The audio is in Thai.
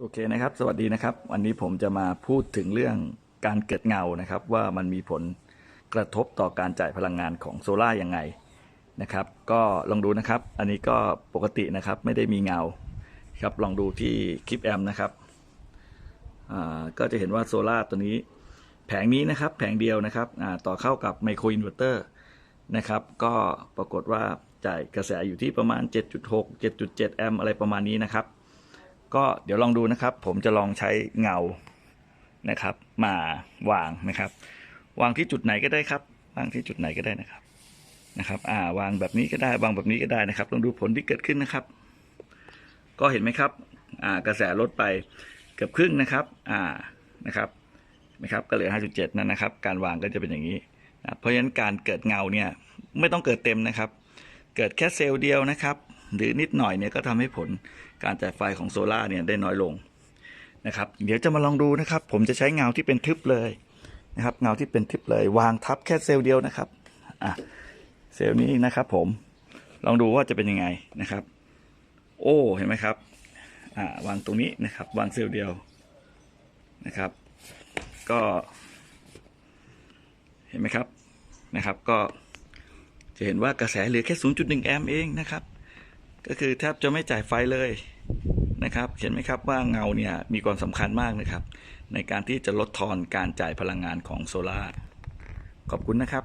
โอเคนะครับ สวัสดีนะครับ วันนี้ผมจะมาพูดถึงเรื่องการเกิดเงานะครับ ว่ามันมีผลกระทบต่อการจ่ายพลังงานของโซล่ายังไงนะครับ ก็ลองดูนะครับ อันนี้ก็ปกตินะครับไม่ได้มีเงาครับลองดูที่คลิปแอมนะครับก็จะเห็นว่าโซล่าตัวนี้แผงนี้นะครับ แผงเดียวนะครับต่อเข้ากับไมโครอินเวอร์เตอร์นะครับ ก็ปรากฏว่าจ่ายกระแสอยู่ที่ประมาณ 7.6 7.7 แอมป์อะไรประมาณนี้นะครับ ก็เดี๋ยวลองดูนะครับ ผมจะลองใช้เงานะครับ มาวางนะครับ วางที่จุดไหนก็ได้ครับ วางที่จุดไหนก็ได้นะครับนะครับ อ่าวางแบบนี้ก็ได้วางแบบนี้ก็ได้นะครับลองดูผลที่เกิดขึ้นนะครับ ก็เห็นไหมครับ อ่ากระแสลดไปเกือบครึ่งนะครับ อ่านะครับนะครับ ก็เหลือ 5.7 นั่นนะครับ การวางก็จะเป็นอย่างนี้นะเพราะฉะนั้นการเกิดเงาเนี่ยไม่ต้องเกิดเต็มนะครับ เกิดแค่เซลล์เดียวนะครับ หรือนิดหน่อยเนี่ยก็ทำให้ผลการจ่ายไฟของโซล่าเนี่ยได้น้อยลงนะครับ เดี๋ยวจะมาลองดูนะครับ ผมจะใช้เงาที่เป็นทึบเลยนะครับ เงาที่เป็นทึบเลยวางทับแค่เซลล์เดียวนะครับอะเซลล์นี้นะครับผมลองดูว่าจะเป็นยังไงนะครับ โอ้เห็นไหมครับอ่าวางตรงนี้นะครับ วางเซลล์เดียวนะครับ ก็เห็นไหมครับนะครับ ก็จะเห็นว่ากระแสเหลือแค่ 0.1 แอมป์เองนะครับ ก็คือแทบจะไม่จ่ายไฟเลยนะครับ เห็นไหมครับว่าเงาเนี่ยมีความสำคัญมากนะครับ ในการที่จะลดทอนการจ่ายพลังงานของโซลาร์ขอบคุณนะครับ